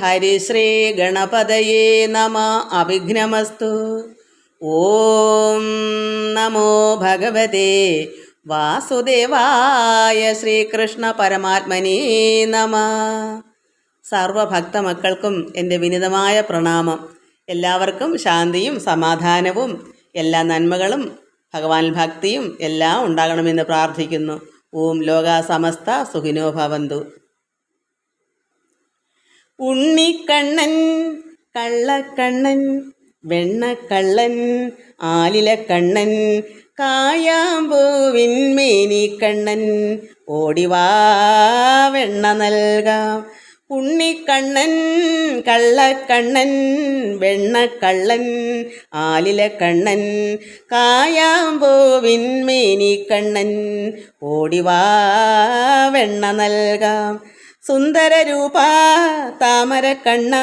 ഹരിശ്രീ ഗണപതയേ നമ അവിഘ്നമസ്തു ഓം നമോ ഭഗവതേ വാസുദേവായ ശ്രീകൃഷ്ണ പരമാത്മനേ നമ സർവഭക്തമക്കൾക്കും എന്റെ വിനിതമായ പ്രണാമം. എല്ലാവർക്കും ശാന്തിയും സമാധാനവും എല്ലാ നന്മകളും ഭഗവാൻ ഭക്തിയും എല്ലാം ഉണ്ടാകണമെന്ന് പ്രാർത്ഥിക്കുന്നു. ഓം ലോക സമസ്ത സുഖിനോ ഭവന്തു. ഉണ്ണിക്കണ്ണൻ കള്ളക്കണ്ണൻ വെണ്ണക്കള്ളൻ ആലിലക്കണ്ണൻ കായാമ്പൂവിൻ മേനിക്കണ്ണൻ. ഓടിവാ വെണ്ണ നൽകാം. ഉണ്ണിക്കണ്ണൻ കള്ളക്കണ്ണൻ വെണ്ണക്കള്ളൻ ആലിലക്കണ്ണൻ കായാമ്പൂവിൻ മേനിക്കണ്ണൻ. ഓടിവാ വെണ്ണ നൽകാം. സുന്ദരരൂപ താമരക്കണ്ണ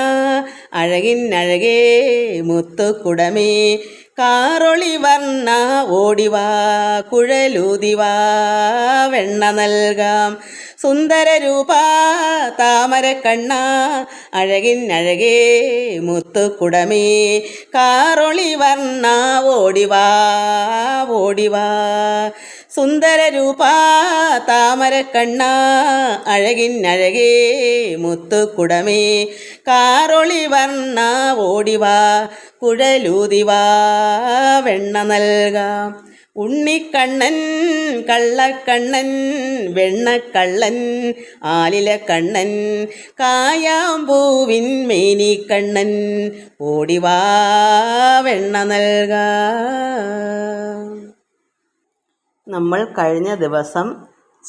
അഴകിനഴകേ മുത്തുക്കുടമേ കാറൊളി വർണ ഓടിവാ കുഴലൂതിവാ വെണ്ണ നൽകാം. സുന്ദരരൂപ താമരക്കണ്ണ അഴകിനഴകേ മുത്തുക്കുടമേ കാറൊളി വർണ ഓടിവാ ഓടിവാ. സുന്ദരരൂപ താമരക്കണ്ണ അഴകിനഴകേ മുത്തുക്കുടമേ കാറൊളി വർണ ഓടിവാ കുഴലൂതിവാ വെണ്ണ നൽകാം. ഉണ്ണിക്കണ്ണൻ കള്ളക്കണ്ണൻ വെണ്ണക്കള്ളൻ ആലിലക്കണ്ണൻ കായാമ്പൂവിൻ മേനിക്കണ്ണൻ ഓടിവാ വെണ്ണ നൽകാം. നമ്മൾ കഴിഞ്ഞ ദിവസം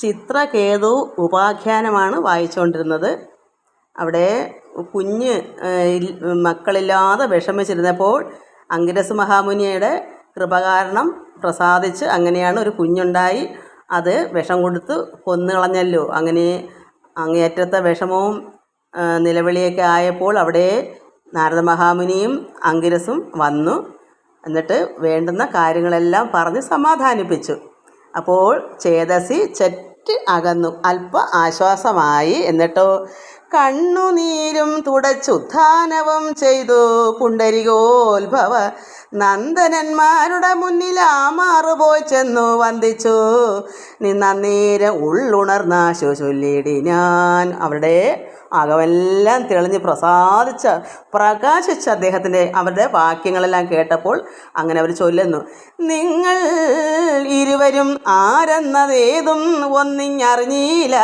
ചിത്രകേതു ഉപാഖ്യാനമാണ് വായിച്ചുകൊണ്ടിരുന്നത് അവിടെ കുഞ്ഞ് മക്കളില്ലാതെ വിഷമിച്ചിരുന്നപ്പോൾ അങ്കിരസ് മഹാമുനിയുടെ കൃപ കാരണം പ്രസാദിച്ച് അങ്ങനെയാണ് ഒരു കുഞ്ഞുണ്ടായി. അത് വിഷം കൊടുത്ത് കൊന്നുകളഞ്ഞല്ലോ അങ്ങനെ അങ്ങേയറ്റത്തെ വിഷമവും നിലവിളിയൊക്കെ ആയപ്പോൾ അവിടെ നാരദ മഹാമുനിയും അങ്കിരസും വന്നു. എന്നിട്ട് വേണ്ടുന്ന കാര്യങ്ങളെല്ലാം പറഞ്ഞ് സമാധാനിപ്പിച്ചു. അപ്പോൾ ചേതസി ചെറ്റ് അകന്നു. അല്പ ആശ്വാസമായി. എന്നിട്ടോ കണ്ണുനീരും തുടച്ചുദ്ധാനവും ചെയ്തു. പുണ്ടരികോത്ഭവ നന്ദനന്മാരുടെ മുന്നിൽ ആമാറുപോയി ചെന്നു വന്ദിച്ചു. നിന്നേരം ഉള്ളുണർന്നാശു ചൊല്ലിടി ഞാൻ. അവിടെ അകമെല്ലാം തെളിഞ്ഞ് പ്രസാദിച്ച പ്രകാശിച്ച അദ്ദേഹത്തിന്റെ അവരുടെ വാക്യങ്ങളെല്ലാം കേട്ടപ്പോൾ അങ്ങനെ അവർ ചൊല്ലുന്നു. നിങ്ങൾ ഇരുവരും ആരെന്നതേതും ഒന്നിഞ്ഞറിഞ്ഞില്ല.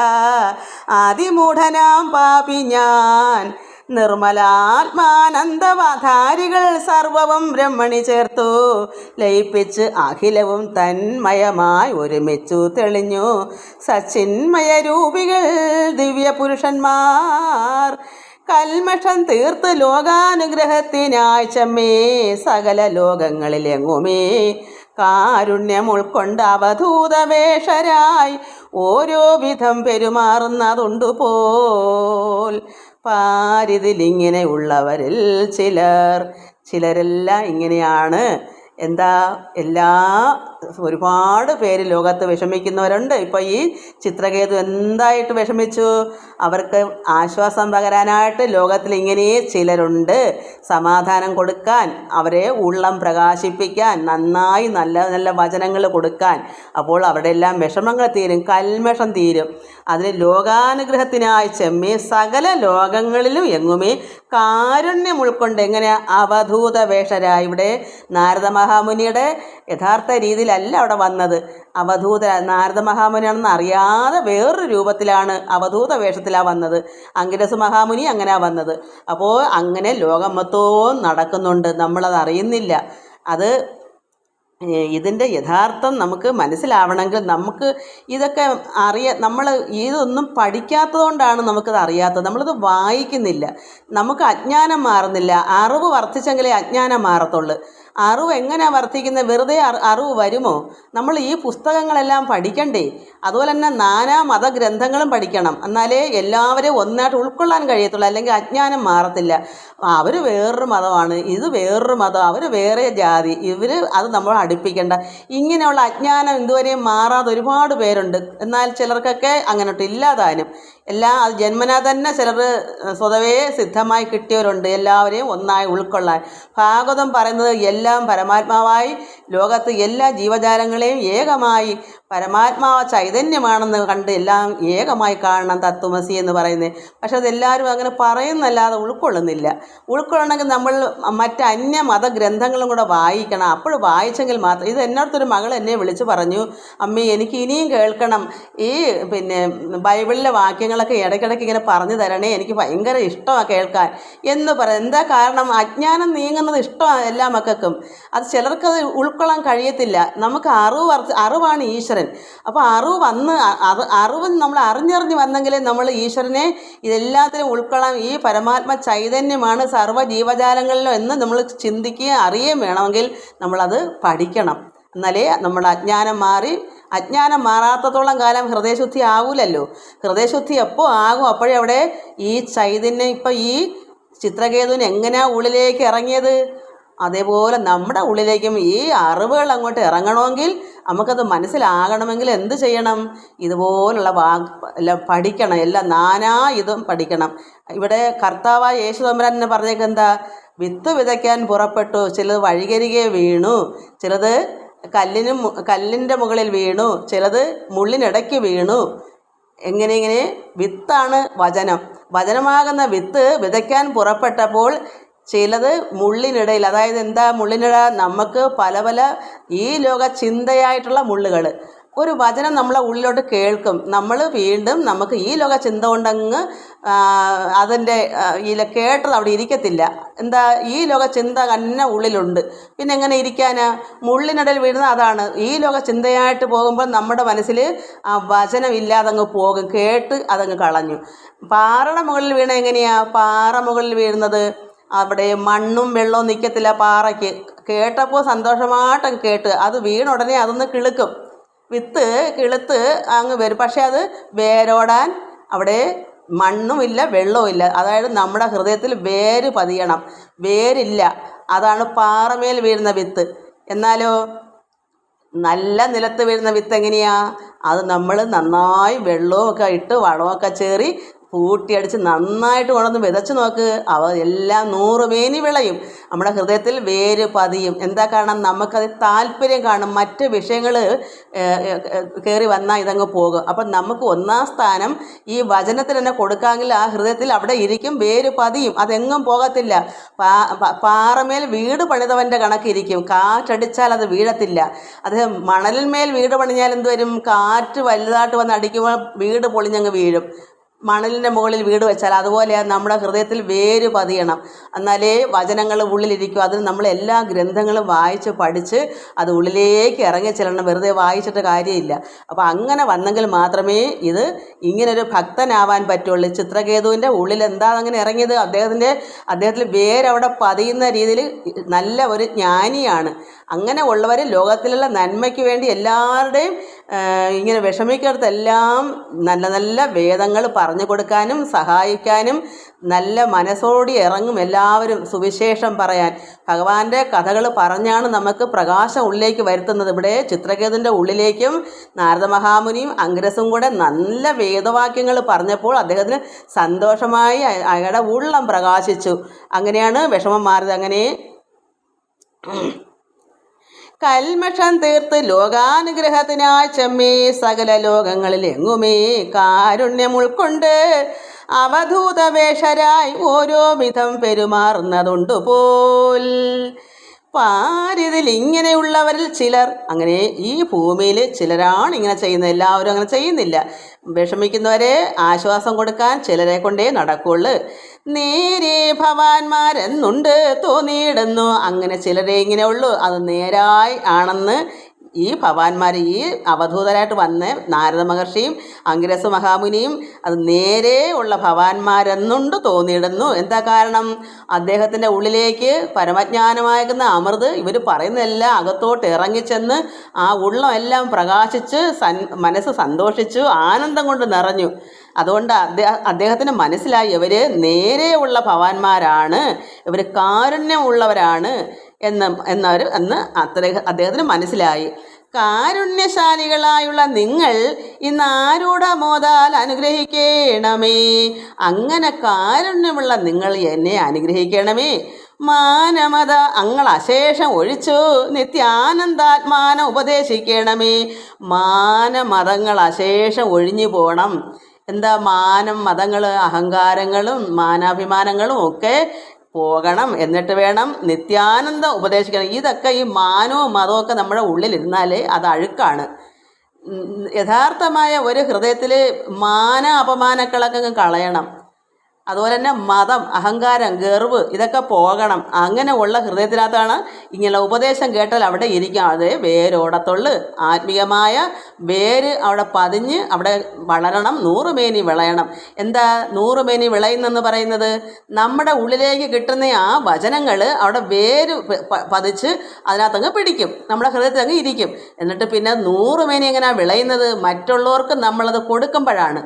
അതിമൂഢനാം പാപി ഞാൻ. നിർമ്മലാത്മാനന്ദവാധാരികൾ സർവവും ബ്രഹ്മണി ചേർത്തു. ലയിപ്പിച്ച് അഖിലവും തന്മയമായി ഒരുമിച്ചു തെളിഞ്ഞു. സച്ചിന്മയ രൂപികൾ ദിവ്യ പുരുഷന്മാർ കൽമഷം തീർത്ത് ലോകാനുഗ്രഹത്തിനായി ചമ്മേ. സകല ലോകങ്ങളിലെങ്ങുമേ കാരുണ്യം ഉൾക്കൊണ്ട അവധൂതവേഷരായി ഓരോ വിധം പെരുമാറുന്നതുണ്ടു പോൽ പാരിതിലിങ്ങനെ ഉള്ളവരിൽ ചിലർ ചിലരെല്ലാം ഇങ്ങനെയാണ്. എന്താ എല്ലാ ഒരുപാട് പേര് ലോകത്ത് വിഷമിക്കുന്നവരുണ്ട്. ഇപ്പോൾ ഈ ചിത്രകേതു എന്തായിട്ട് വിഷമിച്ചു? അവർക്ക് ആശ്വാസം പകരാനായിട്ട് ലോകത്തിൽ ഇങ്ങനെ ചിലരുണ്ട്. സമാധാനം കൊടുക്കാൻ അവരെ ഉള്ളം പ്രകാശിപ്പിക്കാൻ നന്നായി നല്ല നല്ല വചനങ്ങൾ കൊടുക്കാൻ. അപ്പോൾ അവരുടെ എല്ലാം വിഷമങ്ങൾ തീരും കൽമഷം തീരും. അതിന് ലോകാനുഗ്രഹത്തിനായി ചെമ്മി സകല ലോകങ്ങളിലും എങ്ങുമേ കാരുണ്യം ഉൾക്കൊണ്ട് എങ്ങനെ അവധൂത വേഷരായി ഇവിടെ നാരദ മഹാമുനിയുടെ യഥാർത്ഥ രീതിയിലല്ല അവിടെ വന്നത്. അവധൂത നാരദ മഹാമുനിയാണെന്ന് അറിയാതെ വേറൊരു രൂപത്തിലാണ് അവധൂത വേഷത്തിലാണ് വന്നത്. അങ്കിരസ് മഹാമുനി അങ്ങനെയാണ് വന്നത്. അപ്പോൾ അങ്ങനെ ലോകം മൊത്തവും നടക്കുന്നുണ്ട്. നമ്മളത് അറിയുന്നില്ല അത് ഇതിന്റെ യഥാർത്ഥം നമുക്ക് മനസ്സിലാവണമെങ്കിൽ നമുക്ക് ഇതൊക്കെ അറിയ നമ്മൾ ഇതൊന്നും പഠിക്കാത്തതുകൊണ്ടാണ് നമുക്കത് അറിയാത്തത്. നമ്മളിത് വായിക്കുന്നില്ല. നമുക്ക് അജ്ഞാനം മാറുന്നില്ല. അറിവ് വർദ്ധിച്ചെങ്കിലേ അജ്ഞാനം മാറത്തുള്ളൂ. അറിവ് എങ്ങനെ വർദ്ധിക്കുന്നത് വെറുതെ അറി- അറിവ് വരുമോ? നമ്മൾ ഈ പുസ്തകങ്ങളെല്ലാം പഠിക്കണ്ടേ? അതുപോലെ തന്നെ നാനാ മതഗ്രന്ഥങ്ങളും പഠിക്കണം. എന്നാലേ എല്ലാവരെയും ഒന്നായിട്ട് ഉൾക്കൊള്ളാൻ കഴിയത്തുള്ളൂ. അല്ലെങ്കിൽ അജ്ഞാനം മാറത്തില്ല. അവർ വേറൊരു മതമാണ്. ഇത് വേറൊരു മതം. അവർ വേറെ ജാതി. ഇവർ അത് നമ്മൾ അടുപ്പിക്കേണ്ട. ഇങ്ങനെയുള്ള അജ്ഞാനം ഇതുവരെയും മാറാതെ ഒരുപാട് പേരുണ്ട്. എന്നാൽ ചിലർക്കൊക്കെ അങ്ങനോട്ട് ഇല്ലാതാനും. എല്ലാ അത് ജന്മനാ തന്നെ ചിലർ സ്വതവേ സിദ്ധമായി കിട്ടിയവരുണ്ട്. എല്ലാവരെയും ഒന്നായി ഉൾക്കൊള്ളാൻ. ഭാഗവതം പറയുന്നത് എല്ലാം പരമാത്മാവായി. ലോകത്ത് എല്ലാ ജീവജാലങ്ങളെയും ഏകമായി. പരമാത്മാവ ചൈതന്യമാണെന്ന് കണ്ട് എല്ലാം ഏകമായി കാണണം തത്വമസി എന്ന് പറയുന്നത്. പക്ഷെ അതെല്ലാവരും അങ്ങനെ പറയുന്നല്ലാതെ ഉൾക്കൊള്ളുന്നില്ല. ഉൾക്കൊള്ളണമെങ്കിൽ നമ്മൾ മറ്റ് അന്യ മതഗ്രന്ഥങ്ങളും കൂടെ വായിക്കണം. അപ്പോൾ വായിച്ചെങ്കിൽ മാത്രം. ഇത് എന്നോടത്തൊരു മകൾ എന്നെ വിളിച്ച് പറഞ്ഞു അമ്മി എനിക്ക് ഇനിയും കേൾക്കണം. ഈ പിന്നെ ബൈബിളിലെ വാക്യങ്ങളൊക്കെ ഇടയ്ക്കിടയ്ക്ക് ഇങ്ങനെ പറഞ്ഞു തരണേ. എനിക്ക് ഭയങ്കര ഇഷ്ടമാണ് കേൾക്കാൻ. എന്ന് പറ എന്താ കാരണം? അജ്ഞാനം നീങ്ങുന്നത് ഇഷ്ടമാണ് എല്ലാ മക്കൾക്കും. അത് ചിലർക്കത് ഉൾക്കൊള്ളാൻ കഴിയത്തില്ല. നമുക്ക് അറിവ് വർദ്ധ- അറിവാണ് ഈശ്വരൻ. അപ്പോൾ അറിവ് വന്ന് അറിവ് നമ്മൾ അറിഞ്ഞറിഞ്ഞ് വന്നെങ്കിലേ നമ്മൾ ഈശ്വരനെ ഇതെല്ലാത്തിനും ഉൾക്കൊള്ളാം ഈ പരമാത്മ ചൈതന്യമാണ് സർവ ജീവജാലങ്ങളിലും എന്ന് നമ്മൾ ചിന്തിക്കുകയും അറിയുകയും വേണമെങ്കിൽ നമ്മളത് പഠിക്കണം. എന്നാലേ നമ്മുടെ അജ്ഞാനം മാറി അജ്ഞാനം മാറാത്തത്തോളം കാലം ഹൃദയശുദ്ധി ആവൂലല്ലോ. ഹൃദയശുദ്ധി എപ്പോൾ ആകും അപ്പോഴേ അവിടെ ഈ ചൈതന്യം ഇപ്പം ഈ ചിത്രകേതുവിന് എങ്ങനെയാണ് ഉള്ളിലേക്ക് ഇറങ്ങിയത്? അതേപോലെ നമ്മുടെ ഉള്ളിലേക്കും ഈ അറിവുകൾ അങ്ങോട്ട് ഇറങ്ങണമെങ്കിൽ നമുക്കത് മനസ്സിലാകണമെങ്കിൽ എന്ത് ചെയ്യണം? ഇതുപോലുള്ള വാ എല്ലാം പഠിക്കണം. എല്ലാം നാനാ ഇതും പഠിക്കണം. ഇവിടെ കർത്താവായ യേശു തമ്പുരാൻ എന്നെ പറഞ്ഞേക്ക് എന്താ? വിത്ത് വിതയ്ക്കാൻ പുറപ്പെട്ടു. ചിലത് വഴികരികെ വീണു. ചിലത് കല്ലിനും കല്ലിന്റെ മുകളിൽ വീണു. ചിലത് മുള്ളിനിടയ്ക്ക് വീണു. എങ്ങനെ ഇങ്ങനെ? വിത്താണ് വചനം. വചനമാകുന്ന വിത്ത് വിതയ്ക്കാൻ പുറപ്പെട്ടപ്പോൾ ചിലത് മുള്ളിനിടയിൽ. അതായത് എന്താ മുള്ളിനിട? നമുക്ക് പല പല ഈ ലോക ചിന്തയായിട്ടുള്ള മുള്ളുകൾ ഒരു വചനം നമ്മളെ ഉള്ളിലോട്ട് കേൾക്കും. നമ്മൾ വീണ്ടും നമുക്ക് ഈ ലോക ചിന്ത കൊണ്ടങ്ങ് അതിന്റെ ഇല കേട്ടത് അവിടെ ഇരിക്കത്തില്ല. എന്താ? ഈ ലോക ചിന്ത തന്നെ ഉള്ളിലുണ്ട്. പിന്നെ എങ്ങനെ ഇരിക്കാനാ മുള്ളിനിടയിൽ വീഴുന്ന അതാണ്. ഈ ലോക ചിന്തയായിട്ട് പോകുമ്പോൾ നമ്മുടെ മനസ്സിൽ ആ വചനം ഇല്ലാതെ അങ്ങ് പോകും. കേട്ട് അതങ്ങ് കളഞ്ഞു. പാറയുടെ മുകളിൽ വീണ എങ്ങനെയാണ് പാറ മുകളിൽ വീഴുന്നത് അവിടെ മണ്ണും വെള്ളവും നിൽക്കത്തില്ല പാറയ്ക്ക്. കേട്ടപ്പോൾ സന്തോഷമായിട്ടങ്ങ് കേട്ട്. അത് വീണ ഉടനെ അതൊന്ന് കിളുക്കും. വിത്ത് കിളുത്ത് അങ്ങ് വരും. പക്ഷേ അത് വേരോടാൻ അവിടെ മണ്ണുമില്ല വെള്ളവുമില്ല. അതായത് നമ്മുടെ ഹൃദയത്തിൽ വേര് പതിയണം. വേരില്ല. അതാണ് പാറമേൽ വീഴുന്ന വിത്ത്. എന്നാലോ? നല്ല നിലത്ത് വീഴുന്ന വിത്ത് എങ്ങനെയാ? അത് നമ്മൾ നന്നായി വെള്ളമൊക്കെ ഇട്ട് വളമൊക്കെ ചേറി കൂട്ടിയടിച്ച് നന്നായിട്ട് കൊണ്ടുവന്ന് വിതച്ച് നോക്ക്. അവ എല്ലാം നൂറ് മേനി വിളയും. നമ്മുടെ ഹൃദയത്തിൽ വേര് പതിയും. എന്താ കാരണം? നമുക്കത് താല്പര്യം കാണും. മറ്റ് വിഷയങ്ങൾ കയറി വന്നാൽ ഇതങ്ങ് പോകും. അപ്പം നമുക്ക് ഒന്നാം സ്ഥാനം ഈ വചനത്തിന് തന്നെ കൊടുക്കാമെങ്കിൽ ആ ഹൃദയത്തിൽ അവിടെ ഇരിക്കും വേര് പതിയും. അതെങ്ങും പോകത്തില്ല. പാറമേൽ വീട് പണിതവന്റെ കണക്കിരിക്കും. കാറ്റടിച്ചാൽ അത് വീഴത്തില്ല. അത് മണലിന്മേൽ വീട് പണിഞ്ഞാൽ എന്ത് വരും? കാറ്റ് വലുതായിട്ട് വന്ന് അടിക്കുമ്പോൾ വീട് പൊളിഞ്ഞങ്ങ് വീഴും. മണലിന്റെ മുകളിൽ വീട് വെച്ചാൽ അതുപോലെ നമ്മുടെ ഹൃദയത്തിൽ വേര് പതിയണം. എന്നാലേ വചനങ്ങൾ ഉള്ളിലിരിക്കും. അതിന് നമ്മൾ എല്ലാ ഗ്രന്ഥങ്ങളും വായിച്ച് പഠിച്ച് അത് ഉള്ളിലേക്ക് ഇറങ്ങി ചെല്ലണം. വെറുതെ വായിച്ചിട്ട് കാര്യമില്ല. അപ്പോൾ അങ്ങനെ വന്നെങ്കിൽ മാത്രമേ ഇത് ഇങ്ങനൊരു ഭക്തനാവാൻ പറ്റുള്ളൂ. ചിത്രകേതുവിന്റെ ഉള്ളിൽ എന്താ അങ്ങനെ ഇറങ്ങിയത്? അദ്ദേഹത്തിന്റെ അദ്ദേഹത്തിൽ വേരവിടെ പതിയുന്ന രീതിയിൽ നല്ല ഒരു ജ്ഞാനിയാണ്. അങ്ങനെ ഉള്ളവർ ലോകത്തിലുള്ള നന്മയ്ക്ക് വേണ്ടി എല്ലാവരുടെയും ഇങ്ങനെ വിഷമിക്കടുത്തെല്ലാം നല്ല നല്ല വേദങ്ങൾ പറഞ്ഞു കൊടുക്കാനും സഹായിക്കാനും നല്ല മനസ്സോടി ഇറങ്ങും എല്ലാവരും സുവിശേഷം പറയാൻ. ഭഗവാന്റെ കഥകൾ പറഞ്ഞാണ് നമുക്ക് പ്രകാശം ഉള്ളിലേക്ക് വരുത്തുന്നത്. ഇവിടെ ചിത്രകേതുന്റെ ഉള്ളിലേക്കും നാരദ മഹാമുനിയും അഗ്രസും കൂടെ നല്ല വേദവാക്യങ്ങൾ പറഞ്ഞപ്പോൾ അദ്ദേഹത്തിന് സന്തോഷമായി അയ- അയാളുടെ ഉള്ളം പ്രകാശിച്ചു. അങ്ങനെയാണ് വിഷമം മാറിയത്. അങ്ങനെ കൽമഷം തീർത്ത് ലോകാനുഗ്രഹത്തിനായി ചെമ്മേ സകല ലോകങ്ങളിൽ എങ്ങുമേ കാരുണ്യം ഉൾക്കൊണ്ട് അവധൂത വേഷരായി ഓരോ വിധം പെരുമാറുന്നതുണ്ട് പോൽ പാരിതിൽ ഇങ്ങനെയുള്ളവരിൽ ചിലർ അങ്ങനെ ഈ ഭൂമിയിൽ ചിലരാണ് ഇങ്ങനെ ചെയ്യുന്നത് എല്ലാവരും അങ്ങനെ ചെയ്യുന്നില്ല. വിഷമിക്കുന്നവരെ ആശ്വാസം കൊടുക്കാൻ ചിലരെ കൊണ്ടേ നടക്കുള്ളൂ. നേരെ ഭവാന്മാരെന്നുണ്ട് തോന്നിയിടുന്നു. അങ്ങനെ ചിലരെ ഇങ്ങനെ ഉള്ളൂ അത് നേരായി ആണെന്ന് ഈ ഭവാന്മാർ ഈ അവധൂതരായിട്ട് വന്ന് നാരദ മഹർഷിയും അങ്കിരസ മഹാമുനിയും അത് നേരെ ഉള്ള ഭവാന്മാരെന്നുണ്ട് തോന്നിയിടുന്നു. എന്താ കാരണം? അദ്ദേഹത്തിന്റെ ഉള്ളിലേക്ക് പരമജ്ഞാനമാകുന്ന അമൃത് ഇവർ പറയുന്നതെല്ലാം അകത്തോട്ട് ഇറങ്ങിച്ചെന്ന് ആ ഉള്ളമെല്ലാം പ്രകാശിച്ച് സൻ മനസ്സ് സന്തോഷിച്ചു ആനന്ദം കൊണ്ട് നിറഞ്ഞു. അതുകൊണ്ട് അദ്ദേഹം അദ്ദേഹത്തിന് മനസ്സിലായി ഇവർ നേരെയുള്ള ഭവാന്മാരാണ്. ഇവർ കാരുണ്യമുള്ളവരാണ് എന്ന് എന്നവർ അന്ന് അദ്ദേഹം അദ്ദേഹത്തിന് മനസ്സിലായി. കാരുണ്യശാലികളായുള്ള നിങ്ങൾ ഇന്ന് ആരോട് മോതാൽ അനുഗ്രഹിക്കണമേ? അങ്ങനെ കാരുണ്യമുള്ള നിങ്ങൾ എന്നെ അനുഗ്രഹിക്കണമേ? മാനമത അങ്ങൾ അശേഷം ഒഴിച്ചു നിത്യാനന്ദാത്മാന ഉപദേശിക്കണമേ? മാനമതങ്ങൾ അശേഷം ഒഴിഞ്ഞു പോകണം എന്താ മാനം മതങ്ങൾ അഹങ്കാരങ്ങളും മാനാഭിമാനങ്ങളും ഒക്കെ പോകണം. എന്നിട്ട് വേണം നിത്യാനന്ദ ഉപദേശിക്കണം. ഇതൊക്കെ ഈ മാനവും മതവും ഒക്കെ നമ്മുടെ ഉള്ളിലിരുന്നാൽ അത് അഴുക്കാണ്. യഥാർത്ഥമായ ഒരു ഹൃദയത്തിൽ മാന അപമാനക്കളൊക്കെ കളയണം. അതുപോലെ തന്നെ മതം അഹങ്കാരം ഗർവ് ഇതൊക്കെ പോകണം. അങ്ങനെ ഉള്ള ഹൃദയത്തിനകത്താണ് ഇങ്ങനെ ഉപദേശം കേട്ടാൽ അവിടെ ഇരിക്കാം. അത് വേരോടത്തുള്ളു ആത്മീയമായ വേര് അവിടെ പതിഞ്ഞ് അവിടെ വളരണം നൂറുമേനി വിളയണം. എന്താ നൂറുമേനി വിളയുന്നെന്ന് പറയുന്നത്? നമ്മുടെ ഉള്ളിലേക്ക് കിട്ടുന്ന ആ വചനങ്ങൾ അവിടെ വേര് പതിച്ച് അതിനകത്തങ്ങ് പിടിക്കും. നമ്മുടെ ഹൃദയത്തിൽ അങ്ങ് ഇരിക്കും. എന്നിട്ട് പിന്നെ നൂറുമേനി എങ്ങനെയാണ് വിളയുന്നത്? മറ്റുള്ളവർക്ക് നമ്മളത് കൊടുക്കുമ്പോഴാണ്.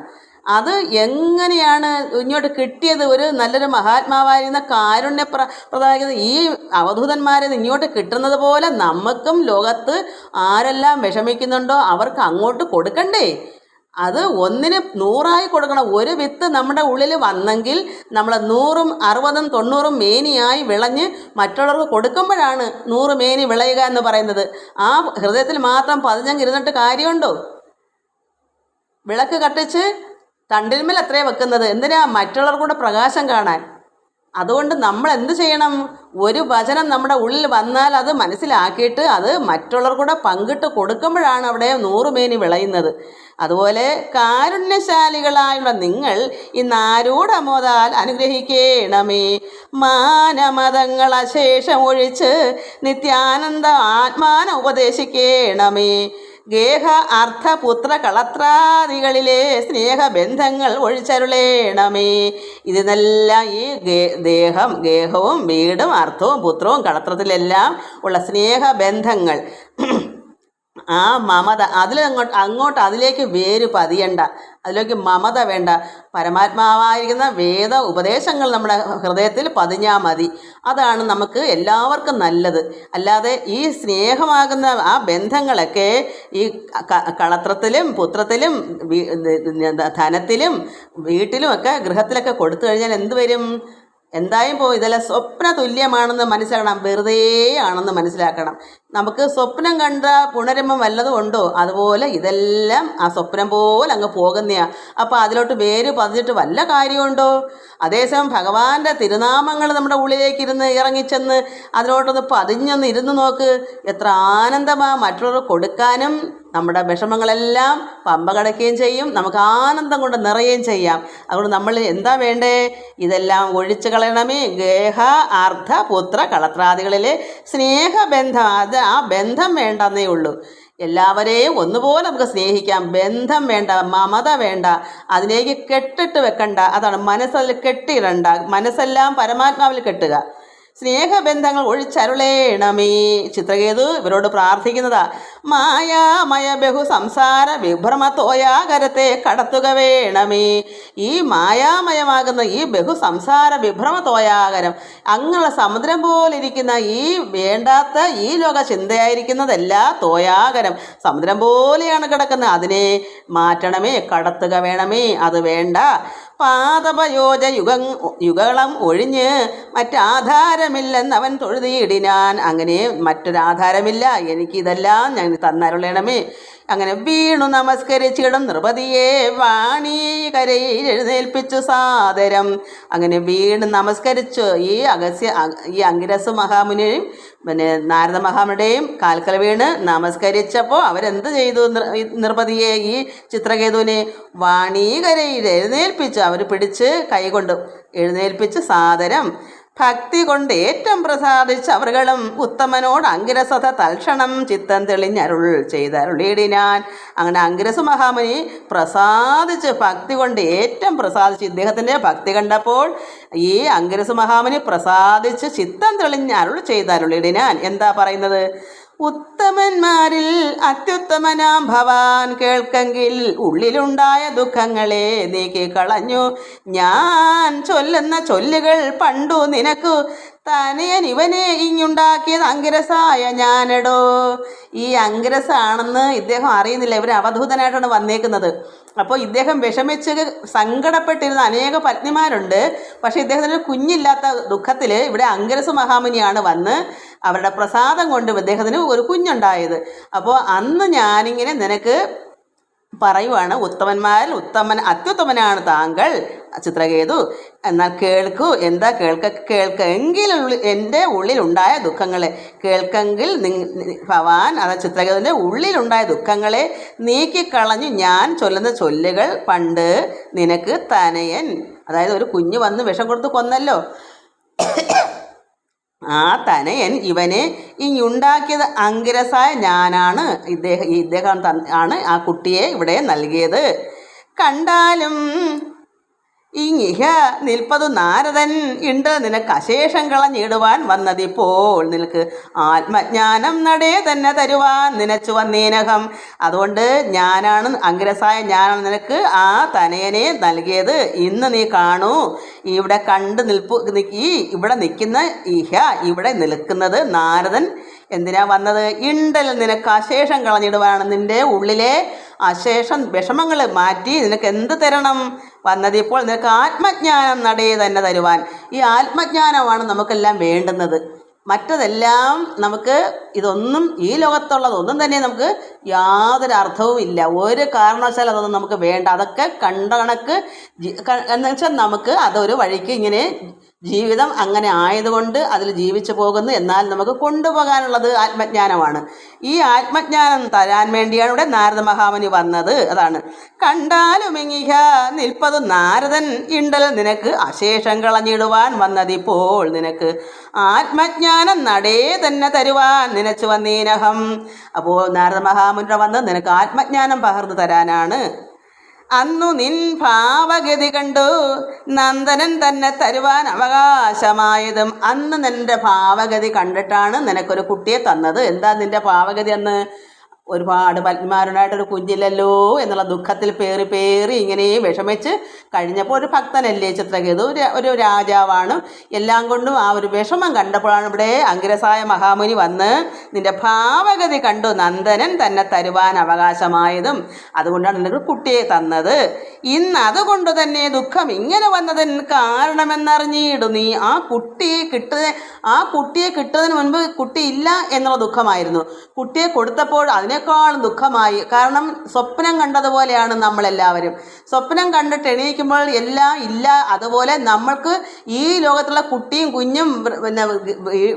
അത് എങ്ങനെയാണ് ഇങ്ങോട്ട് കിട്ടിയത്? ഒരു നല്ലൊരു മഹാത്മാവായിരുന്ന കാരുണ്യ പ്ര പ്രദായകത ഈ അവധൂതന്മാരെ ഇങ്ങോട്ട് കിട്ടുന്നത് പോലെ നമുക്കും ലോകത്ത് ആരെല്ലാം വിഷമിക്കുന്നുണ്ടോ അവർക്ക് അങ്ങോട്ട് കൊടുക്കണ്ടേ? അത് ഒന്നിന് നൂറായി കൊടുക്കണം. ഒരു വിത്ത് നമ്മുടെ ഉള്ളിൽ വന്നെങ്കിൽ നമ്മൾ നൂറും അറുപതും തൊണ്ണൂറും മേനിയായി വിളഞ്ഞ് മറ്റുള്ളവർക്ക് കൊടുക്കുമ്പോഴാണ് നൂറ് മേനി വിളയുക എന്ന് പറയുന്നത്. ആ ഹൃദയത്തിൽ മാത്രം പതിഞ്ഞങ്ങ് ഇരുന്നിട്ട് കാര്യമുണ്ടോ? വിളക്ക് കത്തിച്ച് തണ്ടിന്മേൽ അത്രേ വെക്കുന്നത്? എന്തിനാ മറ്റുള്ളവർക്കൂടെ പ്രകാശം കാണാൻ? അതുകൊണ്ട് നമ്മൾ എന്ത് ചെയ്യണം? ഒരു വചനം നമ്മുടെ ഉള്ളിൽ വന്നാൽ അത് മനസ്സിലാക്കിയിട്ട് അത് മറ്റുള്ളവർക്കൂടെ പങ്കിട്ട് കൊടുക്കുമ്പോഴാണ് അവിടെ നൂറുമേനി വിളയുന്നത്. അതുപോലെ കാരുണ്യശാലികളായുള്ള നിങ്ങൾ ഇന്ന് അനുഗ്രഹിക്കണമേ. മാനമതങ്ങൾ അശേഷം ഒഴിച്ച് നിത്യാനന്ദ ആത്മാന ഉപദേശിക്കണമേ. ഗേഹ അർത്ഥ പുത്ര കളത്രാദികളിലെ സ്നേഹബന്ധങ്ങൾ ഒഴിച്ചരുളേണമേ. ഇതിനെല്ലാം ഈ ദേഹം ഗേഹവും വീടും അർത്ഥവും പുത്രവും കളത്രത്തിലെല്ലാം ഉള്ള സ്നേഹബന്ധങ്ങൾ. ആ മമത അതിൽ അങ്ങോട്ട് അങ്ങോട്ട് അതിലേക്ക് വേര് പതിയണ്ട. അതിലേക്ക് മമത വേണ്ട. പരമാത്മാവായിരിക്കുന്ന വേദ ഉപദേശങ്ങൾ നമ്മുടെ ഹൃദയത്തിൽ പതിഞ്ഞാൽ മതി. അതാണ് നമുക്ക് എല്ലാവർക്കും നല്ലത്. അല്ലാതെ ഈ സ്നേഹമാകുന്ന ആ ബന്ധങ്ങളൊക്കെ ഈ കളത്രത്തിലും പുത്രത്തിലും ധനത്തിലും വീട്ടിലും ഒക്കെ ഗൃഹത്തിലൊക്കെ കൊടുത്തു കഴിഞ്ഞാൽ എന്ത് വരും? എന്തായും പോ ഇതെല്ലാം സ്വപ്ന തുല്യമാണെന്ന് മനസ്സിലാക്കണം വെറുതെ ആണെന്ന് മനസ്സിലാക്കണം. നമുക്ക് സ്വപ്നം കണ്ട പുണരുമ്പം വല്ലതും ഉണ്ടോ? അതുപോലെ ഇതെല്ലാം ആ സ്വപ്നം പോലെ അങ്ങ് പോകുന്നയാ. അപ്പോൾ അതിലോട്ട് വേര് പതിച്ചിട്ട് വല്ല കാര്യമുണ്ടോ? അതേസമയം ഭഗവാന്റെ തിരുനാമങ്ങൾ നമ്മുടെ ഉള്ളിലേക്ക് ഇരുന്ന് ഇറങ്ങിച്ചെന്ന് അതിലോട്ടൊന്ന് പതിഞ്ഞൊന്ന് ഇരുന്ന് നോക്ക്. എത്ര ആനന്ദമാണ് മറ്റുള്ളവർ കൊടുക്കാനും നമ്മുടെ വിഷമങ്ങളെല്ലാം പമ്പ കടക്കുകയും ചെയ്യും. നമുക്ക് ആനന്ദം കൊണ്ട് നിറയുകയും ചെയ്യാം. അതുകൊണ്ട് നമ്മൾ എന്താ വേണ്ടേ? ഇതെല്ലാം ഒഴിച്ചു കളയണമേ. ഗേഹ അർദ്ധ പുത്ര കളത്രാദികളിലെ സ്നേഹബന്ധം. അത് ആ ബന്ധം വേണ്ടെന്നേ ഉള്ളൂ. എല്ലാവരെയും ഒന്നുപോലെ നമുക്ക് സ്നേഹിക്കാം. ബന്ധം വേണ്ട മമത വേണ്ട. അതിലേക്ക് കെട്ടിട്ട് വെക്കണ്ട. അതാണ് മനസ്സിൽ കെട്ടിയിടണ്ട മനസ്സെല്ലാം പരമാത്മാവിൽ കെട്ടുക. സ്നേഹബന്ധങ്ങൾ ഒഴിച്ചരുളേണമേ. ചിത്രകേതു ഇവരോട് പ്രാർത്ഥിക്കുന്നതാ. മായാമയ ബഹു സംസാര വിഭ്രമത്തോയാകരത്തെ കടത്തുക വേണമേ. ഈ മായാമയമാകുന്ന ഈ ബഹു സംസാര വിഭ്രമത്തോയാകരം അങ്ങുള്ള സമുദ്രം പോലെ ഇരിക്കുന്ന ഈ വേണ്ടാത്ത ഈ ലോക ചിന്തയായിരിക്കുന്നതല്ല തോയാകരം സമുദ്രം പോലെയാണ് കിടക്കുന്നത്. അതിനെ മാറ്റണമേ കടത്തുക വേണമേ. അത് വേണ്ട. പാദപയോജ യുഗ യുഗളം ഒഴിഞ്ഞ് മറ്റാധാരമില്ലെന്ന് മറ്റാധാരമില്ലെന്നവൻ തൊഴുതിയിടിനാൻ. അങ്ങനെ മറ്റൊരാധാരമില്ല. എനിക്കിതെല്ലാം ഞാൻ തന്നരുളണമേ. അങ്ങനെ വീണു നമസ്കരിച്ചിടും നൃപതിയെ വാണി കരയിൽ എഴുന്നേൽപ്പിച്ചു സാദരം. അങ്ങനെ വീണ് നമസ്കരിച്ചു ഈ അഗസ്യ ഈ അങ്കിരസ് മഹാമുനിയും പിന്നെ നാരദ മഹാമുടെയും കാൽക്കൽ വീണ് നമസ്കരിച്ചപ്പോൾ അവരെന്ത് ചെയ്തു? നിർപതിയെ ഈ ചിത്രകേതുവിനെ വാണീകരയിൽ എഴുന്നേൽപ്പിച്ചു അവർ പിടിച്ച് കൈകൊണ്ട് എഴുന്നേൽപ്പിച്ച് സാദരം ഭക്തി കൊണ്ട് ഏറ്റവും പ്രസാദിച്ച് അവരുകളും ഉത്തമനോട് അങ്കിരസത തൽക്ഷണം ചിത്തം തെളിഞ്ഞരുൾ ചെയ്തരുളിയിടിനാൻ. അങ്ങനെ അങ്കിരസ മഹാമുനി പ്രസാദിച്ച് ഭക്തി കൊണ്ട് ഏറ്റവും പ്രസാദിച്ച് ഇദ്ദേഹത്തിന്റെ ഭക്തി കണ്ടപ്പോൾ ഈ അങ്കിരസ മഹാമുനി പ്രസാദിച്ച് ചിത്തം തെളിഞ്ഞ് അരുൾ ചെയ്തരുളിയിടിനാൻ. എന്താ പറയുന്നത്? ഉത്തമന്മാരിൽ അത്യുത്തമനാം ഭവാൻ കേൾക്കെങ്കിൽ ഉള്ളിലുണ്ടായ ദുഃഖങ്ങളെ നീക്കി കളഞ്ഞു. ഞാൻ ചൊല്ലുന്ന ചൊല്ലുകൾ പണ്ടു നിനക്കു തനയൻ ഇവനെ ഇങ്ങുണ്ടാക്കിയത് അങ്കിരസായ ഞാനെടോ. ഈ അങ്കിരസാണെന്ന് ഇദ്ദേഹം അറിയുന്നില്ല. ഇവർ അവധൂതനായിട്ടാണ് വന്നേക്കുന്നത്. അപ്പോൾ ഇദ്ദേഹം വിഷമിച്ച് സങ്കടപ്പെട്ടിരുന്ന അനേക പത്നിമാരുണ്ട്. പക്ഷേ ഇദ്ദേഹത്തിന് കുഞ്ഞില്ലാത്ത ദുഃഖത്തിൽ ഇവിടെ അങ്കിരസ് മഹാമുനിയാണ് വന്ന് അവരുടെ പ്രസാദം കൊണ്ട് ഇദ്ദേഹത്തിന് ഒരു കുഞ്ഞുണ്ടായത്. അപ്പോൾ അന്ന് ഞാനിങ്ങനെ നിനക്ക് പറയുവാണ് ഉത്തമന്മാരിൽ ഉത്തമൻ അത്യുത്തമനാണ് താങ്കൾ. ചിത്രകേതു എന്നാൽ കേൾക്കൂ എന്താ കേൾക്ക കേൾക്ക എങ്കിലുള്ള എന്റെ ഉള്ളിലുണ്ടായ ദുഃഖങ്ങളെ കേൾക്കെങ്കിൽ ഭവാൻ അതായത് ചിത്രകേതുവിന്റെ ഉള്ളിലുണ്ടായ ദുഃഖങ്ങളെ നീക്കിക്കളഞ്ഞു ഞാൻ ചൊല്ലുന്ന ചൊല്ലുകൾ പണ്ട് നിനക്ക് തനയൻ. അതായത് ഒരു കുഞ്ഞ് വന്ന് വിഷം കൊടുത്ത് കൊന്നല്ലോ. ആ തനയൻ ഇവനെ ഈ ഉണ്ടാക്കിയത് അങ്കിരസായ ഞാനാണ്. ഇദ്ദേഹം ഇദ്ദേഹം ആണ് ആ കുട്ടിയെ ഇവിടെ നൽകിയത്. കണ്ടാലും ഇങ്ങിഹ നിൽപ്പതു നാരദൻ ഉണ്ട് നിനക്ക് അശേഷം കളഞ്ഞിടുവാൻ വന്നതിപ്പോൾ നിനക്ക് ആത്മജ്ഞാനം നടേ തന്നെ തരുവാൻ നിനച്ചു വന്നേനകം അതുകൊണ്ട് ഞാനാണ് അഗ്രസായ ഞാനാണ് നിനക്ക് ആ തനയനെ നൽകിയത്. ഇന്ന് നീ കാണൂ ഇവിടെ കണ്ട് നിൽപ്പു ഈ ഇവിടെ നിൽക്കുന്ന ഇഹ ഇവിടെ നിൽക്കുന്നത് നാരദൻ. എന്തിനാ വന്നത്? ഇണ്ടൽ നിനക്ക് അശേഷം കളഞ്ഞിടുവാണ് നിന്റെ ഉള്ളിലെ അശേഷം വിഷമങ്ങൾ മാറ്റി നിനക്ക് എന്ത് തരണം? വന്നതിപ്പോൾ നിനക്ക് ആത്മജ്ഞാനം നടയെ തന്നെ തരുവാൻ. ഈ ആത്മജ്ഞാനമാണ് നമുക്കെല്ലാം വേണ്ടുന്നത്. മറ്റതെല്ലാം നമുക്ക് ഇതൊന്നും ഈ ലോകത്തുള്ളതൊന്നും തന്നെ നമുക്ക് യാതൊരു അർത്ഥവും ഇല്ല. ഒരു കാരണവശാലും അതൊന്നും നമുക്ക് വേണ്ട. അതൊക്കെ കണ്ട കണക്ക് എന്ന് വെച്ചാൽ നമുക്ക് അതൊരു വഴിക്ക് ഇങ്ങനെ ജീവിതം അങ്ങനെ ആയതുകൊണ്ട് അതിൽ ജീവിച്ചു പോകുന്നു എന്നാൽ നമുക്ക് കൊണ്ടുപോകാനുള്ളത് ആത്മജ്ഞാനമാണ്. ഈ ആത്മജ്ഞാനം തരാൻ വേണ്ടിയാണ് ഇവിടെ നാരദ മഹാമുനി വന്നത്. അതാണ്. കണ്ടാലും നിൽപ്പതു നിൽപ്പത് നാരദൻ ഇണ്ടൽ നിനക്ക് അശേഷം കളഞ്ഞിടുവാൻ വന്നതിപ്പോൾ നിനക്ക് ആത്മജ്ഞാനം നടേ തന്നെ തരുവാൻ നിനച്ചു വന്നീനഹം. അപ്പോൾ നാരദ മഹാമുനിയുടെ വന്ന് നിനക്ക് ആത്മജ്ഞാനം പകർന്നു തരാനാണ്. അന്നു നിൻ ഭാവഗതി കണ്ടു. നന്ദനൻ തന്നെ തരുവാൻ അവകാശമായതും അന്ന് നിന്റെ ഭാവഗതി കണ്ടിട്ടാണ് നിനക്കൊരു കുട്ടിയെ തന്നത്. എന്താ നിന്റെ ഭാവഗതി അന്ന്? ഒരുപാട് പത്മാരനായിട്ടൊരു കുഞ്ഞില്ലല്ലോ എന്നുള്ള ദുഃഖത്തിൽ പേറി പേറി ഇങ്ങനെ വിഷമിച്ച് കഴിഞ്ഞപ്പോൾ ഒരു ഭക്തനല്ലേ ചിത്രകേതു? ഒരു രാജാവാണ്. എല്ലാം കൊണ്ടും ആ ഒരു വിഷമം കണ്ടപ്പോഴാണ് ഇവിടെ അഗ്രസായ മഹാമുനി വന്ന് നിന്റെ ഭാവഗതി കണ്ടു. നന്ദനൻ തന്നെ തരുവാൻ അവകാശമായതും അതുകൊണ്ടാണ് നിനക്ക് കുട്ടിയെ തന്നത്. ഇന്ന് അതുകൊണ്ട് തന്നെ ദുഃഖം ഇങ്ങനെ വന്നതിന് കാരണമെന്നറിഞ്ഞിടും നീ. ആ കുട്ടിയെ കിട്ടുക ആ കുട്ടിയെ കിട്ടുന്നതിന് മുൻപ് കുട്ടിയില്ല എന്നുള്ള ദുഃഖമായിരുന്നു. കുട്ടിയെ കൊടുത്തപ്പോൾ അതിനേക്കാളും ദുഃഖമായി. കാരണം സ്വപ്നം കണ്ടതുപോലെയാണ് നമ്മളെല്ലാവരും. സ്വപ്നം കണ്ടിട്ട് എണീക്കുമ്പോൾ എല്ലാം ഇല്ല അതുപോലെ നമ്മൾക്ക് ഈ ലോകത്തുള്ള കുട്ടിയും കുഞ്ഞും പിന്നെ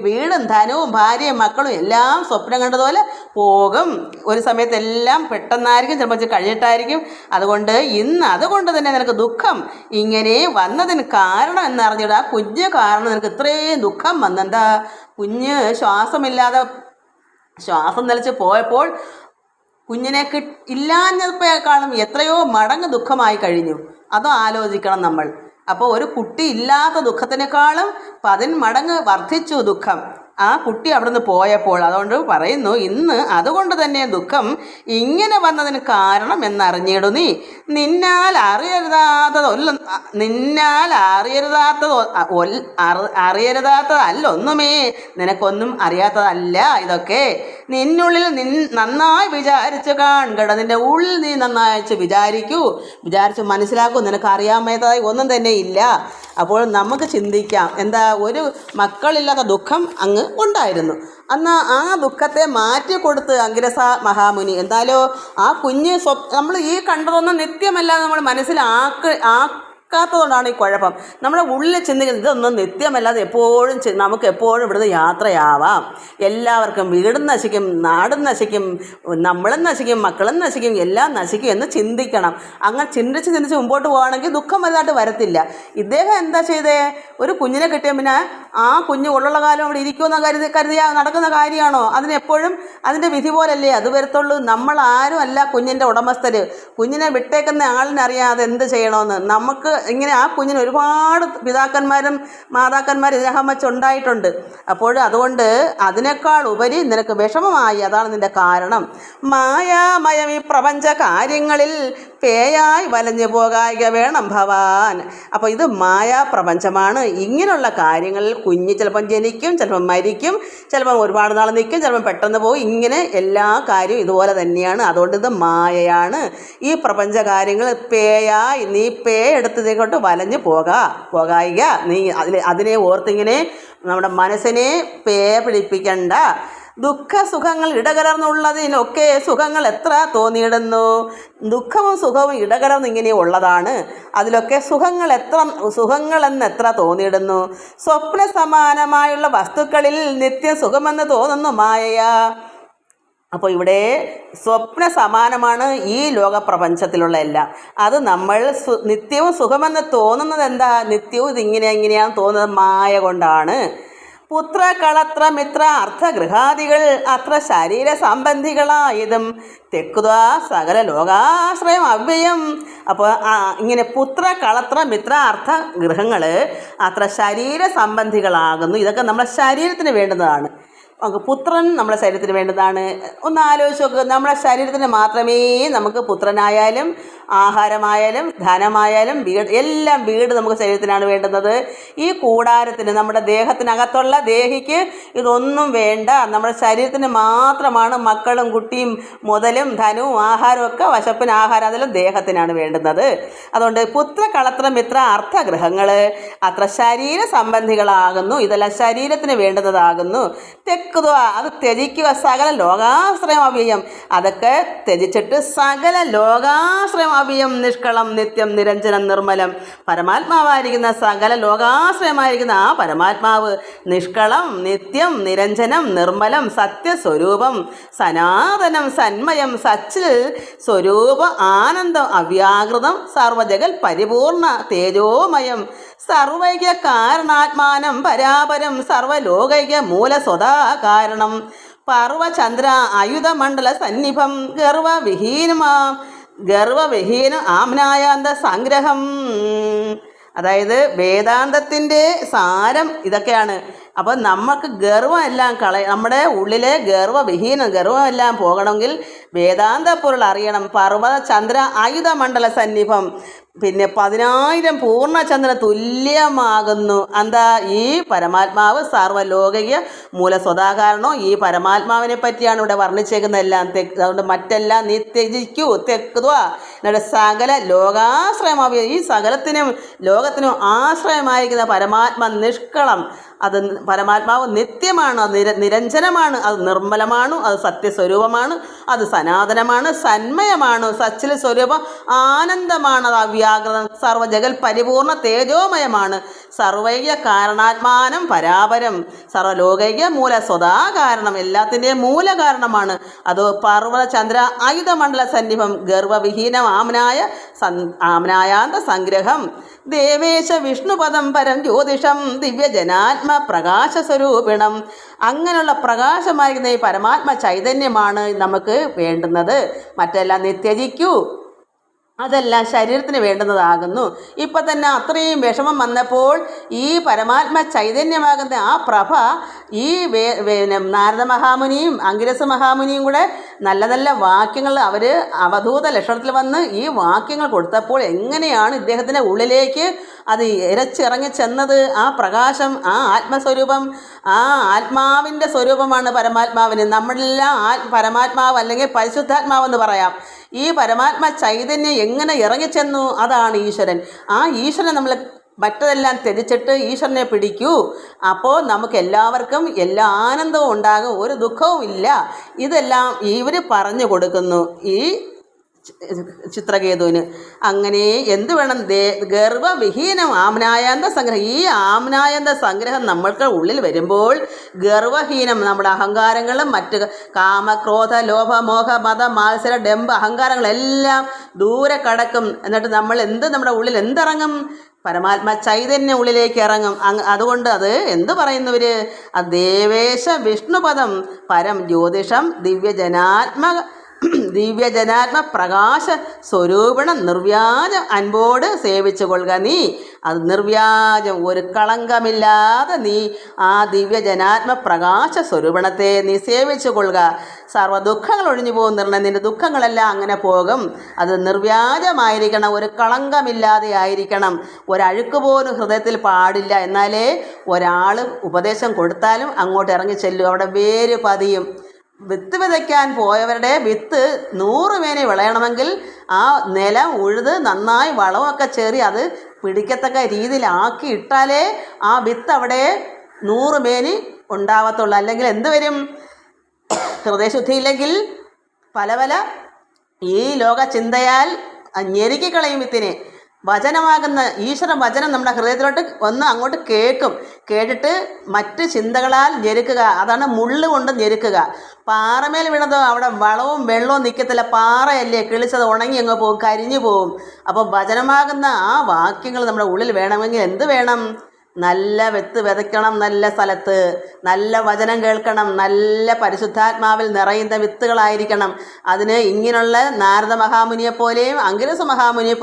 വീടും ധനവും ഭാര്യയും മക്കളും എല്ലാം സ്വപ്നം കണ്ടതുപോലെ പോകും. ഒരു സമയത്ത് എല്ലാം പെട്ടെന്നായിരിക്കും ചിലപ്പോൾ കഴിഞ്ഞിട്ടായിരിക്കും. അതുകൊണ്ട് ഇന്ന് അതുകൊണ്ട് തന്നെ നിനക്ക് ദുഃഖം ഇങ്ങനെ വന്നതിന് കാരണം എന്നറിഞ്ഞിട്ട് ആ കുഞ്ഞ് കാരണം നിനക്ക് ഇത്രയും ദുഃഖം വന്നെന്താ? കുഞ്ഞ് ശ്വാസമില്ലാതെ ശ്വാസം നിലച്ച് പോയപ്പോൾ കുഞ്ഞിനെ ഇല്ലാഞ്ഞപ്പോഴേക്കാളും എത്രയോ മടങ്ങ് ദുഃഖമായി കഴിഞ്ഞു. അതോ ആലോചിക്കണം നമ്മൾ. അപ്പോൾ ഒരു കുട്ടി ഇല്ലാത്ത ദുഃഖത്തിനേക്കാളും പതിന്മടങ്ങ് വർദ്ധിച്ചു ദുഃഖം. ആ കുട്ടി അവിടുന്ന് പോയപ്പോൾ അതുകൊണ്ട് പറയുന്നു ഇന്ന് അതുകൊണ്ട് തന്നെ ദുഃഖം ഇങ്ങനെ വന്നതിന് കാരണം എന്നറിഞ്ഞിടു നീ. നിന്നാൽ അറിയരുതാത്തതൊല്ല നിന്നാൽ അറിയരുതാത്തത് അറിയരുതാത്തതല്ലൊന്നുമേ നിനക്കൊന്നും അറിയാത്തതല്ല ഇതൊക്കെ. നിന്നുള്ളിൽ നിൻ നന്നായി വിചാരിച്ച് കാണുകട നിന്റെ ഉള്ളിൽ നീ നന്നായി വിചാരിക്കൂ. വിചാരിച്ച് മനസ്സിലാക്കൂ. നിനക്ക് അറിയാമേതായി ഒന്നും തന്നെ ഇല്ല. അപ്പോൾ നമുക്ക് ചിന്തിക്കാം. എന്താ ഒരു മക്കളില്ലാത്ത ദുഃഖം അങ്ങ് ഉണ്ടായിരുന്നു. അന്ന് ആ ദുഃഖത്തെ മാറ്റി കൊടുത്ത് അങ്കിരസ മഹാമുനി എന്തായാലോ ആ കുഞ്ഞ് നമ്മൾ ഈ കണ്ടതൊന്നും നിത്യമല്ല നമ്മൾ മനസ്സിലാക്ക ആക്കാത്തതുകൊണ്ടാണ് ഈ കുഴപ്പം. നമ്മുടെ ഉള്ളിൽ ചിന്തിക്കുന്നത് ഇതൊന്നും നിത്യമല്ലാതെ എപ്പോഴും നമുക്ക് എപ്പോഴും ഇവിടുന്ന് യാത്രയാവാം. എല്ലാവർക്കും വീടും നശിക്കും നാടും നശിക്കും നമ്മളും നശിക്കും മക്കളും നശിക്കും എല്ലാം നശിക്കും എന്ന് ചിന്തിക്കണം. അങ്ങനെ ചിന്തിച്ച് ചിന്തിച്ച് മുമ്പോട്ട് പോകുകയാണെങ്കിൽ ദുഃഖം വലുതായിട്ട് വരത്തില്ല. ഇദ്ദേഹം എന്താ ചെയ്തേ? ഒരു കുഞ്ഞിനെ കിട്ടിയ പിന്നെ ആ കുഞ്ഞ് ഉള്ളുള്ള കാലം അവിടെ ഇരിക്കുമെന്ന് കരുതി കരുതിയ നടക്കുന്ന കാര്യമാണോ? അതിനെപ്പോഴും അതിന്റെ വിധി പോലല്ലേ അത് വരത്തുള്ളൂ? നമ്മൾ ആരും അല്ല കുഞ്ഞിന്റെ ഉടമസ്ഥർ കുഞ്ഞിനെ വിട്ടേക്കുന്ന ആളിനറിയാതെ എന്ത് ചെയ്യണമെന്ന്? നമുക്ക് ഇങ്ങനെ ആ കുഞ്ഞിന് ഒരുപാട് പിതാക്കന്മാരും മാതാക്കന്മാരും ഇതിനകം വെച്ചുണ്ടായിട്ടുണ്ട്. അപ്പോൾ അതുകൊണ്ട് അതിനേക്കാൾ ഉപരി നിനക്ക് വിഷമമായി. അതാണ് നിന്റെ കാരണം. മായാമയം ഈ പ്രപഞ്ച കാര്യങ്ങളിൽ പേയായി വലഞ്ഞു പോകായിക വേണം ഭവാൻ. അപ്പോൾ ഇത് മായാ പ്രപഞ്ചമാണ്. ഇങ്ങനെയുള്ള കാര്യങ്ങളിൽ കുഞ്ഞ് ചിലപ്പം ജനിക്കും ചിലപ്പം മരിക്കും ചിലപ്പം ഒരുപാട് നാൾ നിൽക്കും ചിലപ്പം പെട്ടെന്ന് പോകും ഇങ്ങനെ എല്ലാ കാര്യവും ഇതുപോലെ തന്നെയാണ്. അതുകൊണ്ട് ഇത് മായയാണ്. ഈ പ്രപഞ്ച കാര്യങ്ങൾ പേയായി നീ പേ എടുത്തതേക്കൊണ്ട് വലഞ്ഞു പോകാ. പോകായിക നീ അതിൽ അതിനെ ഓർത്തിങ്ങനെ നമ്മുടെ മനസ്സിനെ പേ പിടിപ്പിക്കണ്ട. ദുഃഖ സുഖങ്ങൾ ഇടകലർന്നുള്ളതിനൊക്കെ സുഖങ്ങൾ എത്ര തോന്നിയിടുന്നു? ദുഃഖവും സുഖവും ഇടകലർന്ന് ഇങ്ങനെ ഉള്ളതാണ്. അതിലൊക്കെ സുഖങ്ങൾ എത്ര സുഖങ്ങളെന്ന് എത്ര തോന്നിയിടുന്നു? സ്വപ്ന സമാനമായുള്ള വസ്തുക്കളിൽ നിത്യം സുഖമെന്ന് തോന്നുന്നു മായയാ. അപ്പോൾ ഇവിടെ സ്വപ്ന സമാനമാണ് ഈ ലോകപ്രപഞ്ചത്തിലുള്ള എല്ലാം. അത് നമ്മൾ നിത്യവും സുഖമെന്ന് തോന്നുന്നത് എന്താ? നിത്യവും ഇതിങ്ങനെ ഇങ്ങനെയാണെന്ന് തോന്നുന്നത് മായ കൊണ്ടാണ്. പുത്ര കളത്ര മിത്ര അർത്ഥഗൃഹാദികൾ അത്ര ശരീര സംബന്ധികളായതും തെക്കുതാ സകല ലോകാശ്രയം അവ്യയം. അപ്പോൾ ഇങ്ങനെ പുത്ര കളത്ര മിത്ര അർത്ഥ ഗൃഹങ്ങൾ അത്ര ശരീര സംബന്ധികളാകുന്നു. ഇതൊക്കെ നമ്മുടെ ശരീരത്തിന് വേണ്ടുന്നതാണ്. നമുക്ക് പുത്രൻ നമ്മുടെ ശരീരത്തിന് വേണ്ടതാണ്. ഒന്ന് ആലോചിച്ച് നോക്കുക നമ്മുടെ ശരീരത്തിന് മാത്രമേ നമുക്ക് പുത്രനായാലും ആഹാരമായാലും ധനമായാലും വീട് എല്ലാം വീട് നമുക്ക് ശരീരത്തിനാണ് വേണ്ടുന്നത്. ഈ കൂടാരത്തിന് നമ്മുടെ ദേഹത്തിനകത്തുള്ള ദേഹിക്ക് ഇതൊന്നും വേണ്ട. നമ്മുടെ ശരീരത്തിന് മാത്രമാണ് മക്കളും കുട്ടിയും മുതലും ധനവും ആഹാരവും ഒക്കെ വശപ്പിന് ആഹാരം അതെല്ലാം ദേഹത്തിനാണ് വേണ്ടുന്നത്. അതുകൊണ്ട് പുത്ര കളത്ര മിത്ര അർത്ഥഗ്രഹങ്ങൾ അത്ര ശരീര സംബന്ധികളാകുന്നു. ഇതെല്ലാം ശരീരത്തിന് വേണ്ടുന്നതാകുന്നു. തെക്കുക അത് ത്യജിക്കുക സകല ലോകാശ്രയം അവ്യയം അതൊക്കെ ത്യജിച്ചിട്ട് സകല ലോകാശ്രയം അവ്യയം നിഷ്കളം നിത്യം നിരഞ്ജനം നിർമ്മലം. പരമാത്മാവായിരിക്കുന്ന സകല ലോകാശ്രയമായിരിക്കുന്ന ആ പരമാത്മാവ് നിഷ്കളം നിത്യം നിരഞ്ജനം നിർമ്മലം സത്യസ്വരൂപം സനാതനം സന്മയം സച്ചിൽ സ്വരൂപ ആനന്ദം അവ്യാകൃതം സർവജഗൽ പരിപൂർണ തേജോമയം സർവൈക്യ കാരണാത്മാനം പരാപരം സർവലോകൈക്യ മൂലസ്വതാ കാരണം പർവചന്ദ്ര ആയുധമണ്ഡല സന്നിഭം ഗർവവിഹീനമാ ഗർവവിഹീന ആംനായാന്ത സംഗ്രഹം. അതായത് വേദാന്തത്തിന്റെ സാരം ഇതൊക്കെയാണ്. അപ്പോൾ നമുക്ക് ഗർവമെല്ലാം കളയ നമ്മുടെ ഉള്ളിലെ ഗർവവിഹീനം ഗർവമെല്ലാം പോകണമെങ്കിൽ വേദാന്ത പൊരുൾ അറിയണം. പർവത ചന്ദ്ര ആയുധമണ്ഡല സന്നിഭം. പിന്നെ പതിനായിരം പൂർണചന്ദ്ര തുല്യമാകുന്നു. എന്താ? ഈ പരമാത്മാവ് സാർവലോകിക മൂല സ്വതാകാരണോ ഈ പരമാത്മാവിനെ പറ്റിയാണ് ഇവിടെ വർണിച്ചേക്കുന്നത് എല്ലാം. അതുകൊണ്ട് മറ്റെല്ലാം നീ ത്യജിക്കൂ തെക്കുക എന്നിട്ട് സകല ലോകാശ്രയമാവുക ഈ സകലത്തിനും ലോകത്തിനും ആശ്രയമായിരിക്കുന്ന പരമാത്മ നിഷ്കളം. അത് പരമാത്മാവ് നിത്യമാണ് അത് നിര നിരഞ്ജനമാണ് അത് നിർമ്മലമാണ് അത് സത്യസ്വരൂപമാണ് അത് സനാതനമാണ് സന്മയമാണ് സച്ചിൽ സ്വരൂപം ആനന്ദമാണ് അത് അവ്യാകൃതം സർവജഗൽ പരിപൂർണ തേജോമയമാണ്. സർവൈക കാരണാത്മാനം പരാപരം സർവലോകൈക മൂല സ്വതാ കാരണം എല്ലാത്തിന്റെയും മൂല കാരണമാണ് അത് പർവത ചന്ദ്ര ആയുധമണ്ഡല സന്നിഭം ഗർവവിഹീനം ആമനായ സൻ ആമനായാന്ത സംഗ്രഹം. ദേവേശ വിഷ്ണുപദം പരം ജ്യോതിഷം ദിവ്യജനാത്മ പ്രകാശ സ്വരൂപിണം. അങ്ങനെയുള്ള പ്രകാശമായിരിക്കുന്ന ഈ പരമാത്മ ചൈതന്യമാണ് നമുക്ക് വേണ്ടുന്നത്. മറ്റെല്ലാം നിത്യജിക്കൂ. അതെല്ലാം ശരീരത്തിന് വേണ്ടുന്നതാകുന്നു. ഇപ്പം തന്നെ അത്രയും വിഷമം വന്നപ്പോൾ ഈ പരമാത്മ ചൈതന്യമാകുന്ന ആ പ്രഭ ഈ പിന്നെ നാരദ മഹാമുനിയും അങ്കിരസ മഹാമുനിയും കൂടെ നല്ല നല്ല വാക്യങ്ങൾ അവർ അവധൂത ലക്ഷണത്തിൽ വന്ന് ഈ വാക്യങ്ങൾ കൊടുത്തപ്പോൾ എങ്ങനെയാണ് ഇദ്ദേഹത്തിന്റെ ഉള്ളിലേക്ക് അത് ഇരച്ചിറങ്ങി ചെന്നത്? ആ പ്രകാശം ആ ആത്മസ്വരൂപം ആ ആത്മാവിന്റെ സ്വരൂപമാണ് പരമാത്മാവിന്. നമ്മളെല്ലാം ആ പരമാത്മാവ് അല്ലെങ്കിൽ പരിശുദ്ധാത്മാവെന്ന് പറയാം. ഈ പരമാത്മ ചൈതന്യം എങ്ങനെ ഇറങ്ങിച്ചെന്നു? അതാണ് ഈശ്വരൻ. ആ ഈശ്വരൻ നമ്മൾ മറ്റതെല്ലാം ത്യജിച്ചിട്ട് ഈശ്വരനെ പിടിക്കൂ. അപ്പോൾ നമുക്ക് എല്ലാവർക്കും എല്ലാ ആനന്ദവും ഉണ്ടാകും ഒരു ദുഃഖവും ഇല്ല. ഇതെല്ലാം ഇവർ പറഞ്ഞു കൊടുക്കുന്നു. ഈ ചിത്രകേതുവിന്. അങ്ങനെ എന്ത് വേണം? ദേ ഗർവവിഹീനം ആമനായന്ത സംഗ്രഹം. ഈ ആമനായന്ത സംഗ്രഹം നമ്മൾക്ക് ഉള്ളിൽ വരുമ്പോൾ ഗർവഹീനം നമ്മുടെ അഹങ്കാരങ്ങളും മറ്റ് കാമക്രോധ ലോഭ മോഹ മത മാത്സര ഡെമ്പ് അഹങ്കാരങ്ങളെല്ലാം ദൂരെ കടക്കും. എന്നിട്ട് നമ്മൾ എന്ത് നമ്മുടെ ഉള്ളിൽ എന്തിറങ്ങും? പരമാത്മ ചൈതന്യ ഉള്ളിലേക്ക് ഇറങ്ങും. അതുകൊണ്ട് അത് എന്ത് പറയുന്നവർ ദേവേശ വിഷ്ണുപദം. പരം ജ്യോതിഷം ദിവ്യജനാത്മക ദിവ്യജനാത്മ പ്രകാശ സ്വരൂപണം നിർവ്യാജം അൻപോട് സേവിച്ചു കൊള്ളുക നീ. അത് നിർവ്യാജം ഒരു കളങ്കമില്ലാതെ നീ ആ ദിവ്യജനാത്മ പ്രകാശ സ്വരൂപണത്തെ നീ സേവിച്ചു കൊള്ളുക സർവ ദുഃഖങ്ങൾ ഒഴിഞ്ഞു പോകും പോകുന്ന നിന്റെ ദുഃഖങ്ങളെല്ലാം അങ്ങനെ പോകും. അത് നിർവ്യാജമായിരിക്കണം ഒരു കളങ്കമില്ലാതെ ആയിരിക്കണം. ഒരഴുക്ക് പോലും ഹൃദയത്തിൽ പാടില്ല. എന്നാലേ ഒരാൾ ഉപദേശം കൊടുത്താലും അങ്ങോട്ട് ഇറങ്ങി ചെല്ലും. അവിടെ വേര് പതിയും. വിത്ത് വിതയ്ക്കാൻ പോയവരുടെ വിത്ത് നൂറ് മേനി വിളയണമെങ്കിൽ ആ നിലം ഉഴുത് നന്നായി വളമൊക്കെ ചേറി അത് പിടിക്കത്തക്ക രീതിയിലാക്കി ഇട്ടാലേ ആ വിത്ത് അവിടെ നൂറ് മേനി ഉണ്ടാവത്തുള്ളൂ. അല്ലെങ്കിൽ എന്ത് വരും? ഹൃദയശുദ്ധിയില്ലെങ്കിൽ പല പല ഈ ലോക ചിന്തയാൽ ഞെരുക്കിക്കളയും വിത്തിനെ. വചനമാകുന്ന ഈശ്വര വചനം നമ്മുടെ ഹൃദയത്തിലോട്ട് ഒന്ന് അങ്ങോട്ട് കേൾക്കും. കേട്ടിട്ട് മറ്റ് ചിന്തകളാൽ ഞെരുക്കുക. അതാണ് മുള്ളു കൊണ്ട് ഞെരുക്കുക. പാറമേൽ വീണതോ അവിടെ വളവും വെള്ളവും നിൽക്കത്തില്ല. പാറയല്ലേ? കിളിച്ചത് ഉണങ്ങി അങ്ങ് പോകും കരിഞ്ഞു പോകും. അപ്പോൾ വചനമാകുന്ന ആ വാക്യങ്ങൾ നമ്മുടെ ഉള്ളിൽ വേണമെങ്കിൽ എന്ത് വേണം? നല്ല വെത്ത് വിതയ്ക്കണം നല്ല സ്ഥലത്ത്. നല്ല വചനം കേൾക്കണം. നല്ല പരിശുദ്ധാത്മാവിൽ നിറയുന്ന വിത്തുകളായിരിക്കണം. അതിന് ഇങ്ങനെയുള്ള നാരദ മഹാമുനിയെ പോലെയും അങ്കിരസ മഹാമുനിയെ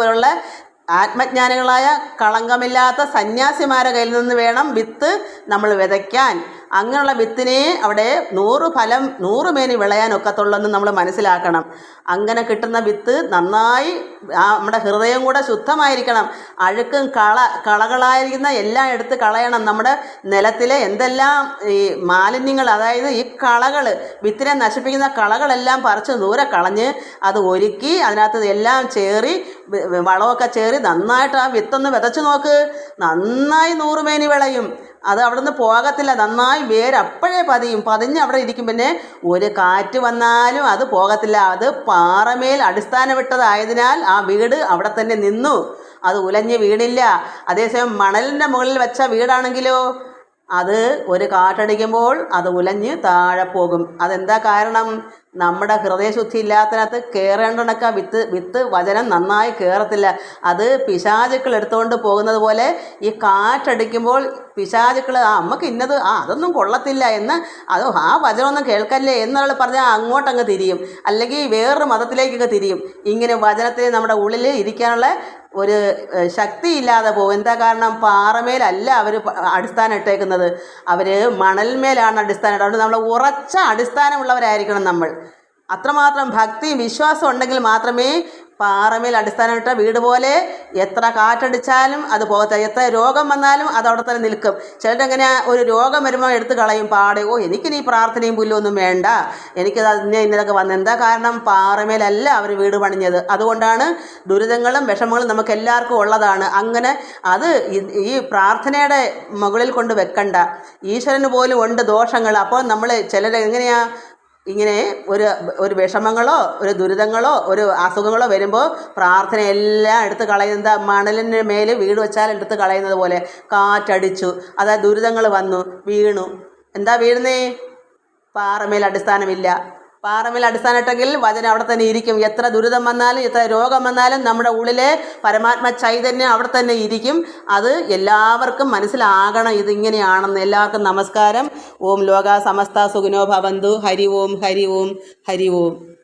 ആത്മജ്ഞാനികളായ കളങ്കമില്ലാത്ത സന്യാസിമാരെ കയ്യിൽ നിന്ന് വേണം വിത്ത് നമ്മൾ വിതയ്ക്കാൻ. അങ്ങനെയുള്ള വിത്തിനെ അവിടെ നൂറ് ഫലം നൂറ് മേനി വിളയാൻ ഒക്കത്തുള്ളെന്ന് നമ്മൾ മനസ്സിലാക്കണം. അങ്ങനെ കിട്ടുന്ന വിത്ത് നന്നായി നമ്മുടെ ഹൃദയം കൂടെ ശുദ്ധമായിരിക്കണം. അഴുക്കും കള കളകളായിരിക്കുന്ന എല്ലാം എടുത്ത് കളയണം. നമ്മുടെ നിലത്തിലെ എന്തെല്ലാം ഈ മാലിന്യങ്ങൾ അതായത് ഈ കളകൾ വിത്തിനെ നശിപ്പിക്കുന്ന കളകളെല്ലാം പറിച്ച് ദൂരെ കളഞ്ഞ് അത് ഒരുക്കി അതിനകത്ത് എല്ലാം ചേറി വളമൊക്കെ ചേറി നന്നായിട്ട് ആ വിത്തൊന്ന് വിതച്ച് നോക്ക്. നന്നായി നൂറുമേനി വിളയും. അത് അവിടെ നിന്ന് പോകത്തില്ല. നന്നായി വേര് അപ്പോഴേ പതിയും. പതിഞ്ഞ് അവിടെ ഇരിക്കും. പിന്നെ ഒരു കാറ്റ് വന്നാലും അത് പോകത്തില്ല. അത് പാറമേൽ അടിസ്ഥാനമിട്ടതായതിനാൽ ആ വീട് അവിടെ തന്നെ നിന്നു. അത് ഉലഞ്ഞ് വീണില്ല. അതേസമയം മണലിന്റെ മുകളിൽ വെച്ച വീടാണെങ്കിലോ? അത് ഒരു കാറ്റടിക്കുമ്പോൾ അത് ഉലഞ്ഞ് താഴെ പോകും. അതെന്താ കാരണം? നമ്മുടെ ഹൃദയശുദ്ധി ഇല്ലാത്തതിനകത്ത് കയറേണ്ടണക്ക വിത്ത് വിത്ത് വചനം നന്നായി കയറത്തില്ല അത് പിശാചുക്കൾ എടുത്തുകൊണ്ട് പോകുന്നത് പോലെ ഈ കാറ്റടിക്കുമ്പോൾ പിശാചുക്കൾ ആ നമുക്ക് ഇന്നത് ആ അതൊന്നും കൊള്ളത്തില്ല എന്ന് അത് ആ വചനമൊന്നും കേൾക്കല്ലേ എന്നുള്ള പറഞ്ഞാൽ അങ്ങോട്ടങ്ങ് തിരിയും. അല്ലെങ്കിൽ വേറൊരു മതത്തിലേക്കൊക്കെ തിരിയും. ഇങ്ങനെ വചനത്തിന് നമ്മുടെ ഉള്ളിൽ ഇരിക്കാനുള്ള ഒരു ശക്തി ഇല്ലാതെ പോകും. എന്താ കാരണം? പാറമേലല്ല അവർ അടിസ്ഥാനം ഇട്ടേക്കുന്നത്. അവർ മണൽമേലാണ് അടിസ്ഥാനം ഇട്ടത് നമ്മൾ ഉറച്ച അടിസ്ഥാനമുള്ളവരായിരിക്കണം നമ്മൾ. അത്രമാത്രം ഭക്തിയും വിശ്വാസം ഉണ്ടെങ്കിൽ മാത്രമേ പാറമേൽ അടിസ്ഥാനമിട്ട വീട് പോലെ എത്ര കാറ്റടിച്ചാലും അത് പോകത്തില്ല. എത്ര രോഗം വന്നാലും അത് അവിടെ തന്നെ നിൽക്കും. ചിലരെങ്ങനെ ഒരു രോഗം വരുമ്പോൾ എടുത്ത് കളയും. ഓ എനിക്കിനി പ്രാർത്ഥനയും പുല്ലൊന്നും വേണ്ട. എനിക്കത് അതിനെ ഇന്നലൊക്കെ വന്നത് എന്താ കാരണം? പാറമേലല്ല അവർ വീട് പണിഞ്ഞത്. അതുകൊണ്ടാണ് ദുരിതങ്ങളും വിഷമങ്ങളും നമുക്ക് എല്ലാവർക്കും ഉള്ളതാണ്. അങ്ങനെ അത് ഈ- പ്രാർത്ഥനയുടെ മുകളിൽ കൊണ്ട് വെക്കണ്ട. ഈശ്വരന് പോലും ഉണ്ട് ദോഷങ്ങൾ. അപ്പോൾ നമ്മൾ ചിലർ എങ്ങനെയാ ഇങ്ങനെ ഒരു ഒരു വിഷമങ്ങളോ ഒരു ദുരിതങ്ങളോ ഒരു അസുഖങ്ങളോ വരുമ്പോൾ പ്രാർത്ഥന എല്ലാം എടുത്ത് കളയുന്നത് മണലിന് മേൽ വീട് വെച്ചാൽ എടുത്ത് കളയുന്നത് പോലെ. കാറ്റടിച്ചു. അതായത് ദുരിതങ്ങൾ വന്നു വീണു. എന്താ വീഴുന്നേ? പാറമേൽ അടിസ്ഥാനമില്ല. പാറമേൽ അടിസ്ഥാനട്ടെങ്കിൽ വചനം അവിടെ തന്നെ ഇരിക്കും. എത്ര ദുരിതം വന്നാലും എത്ര രോഗം വന്നാലും നമ്മുടെ ഉള്ളിലെ പരമാത്മ ചൈതന്യം അവിടെ തന്നെ ഇരിക്കും. അത് എല്ലാവർക്കും മനസ്സിലാകണം ഇതിങ്ങനെയാണെന്ന്. എല്ലാവർക്കും നമസ്കാരം. ഓം ലോക സമസ്ത സുഖിനോ ഭവന്തു. ഹരി ഓം ഹരി ഓം ഹരി ഓം.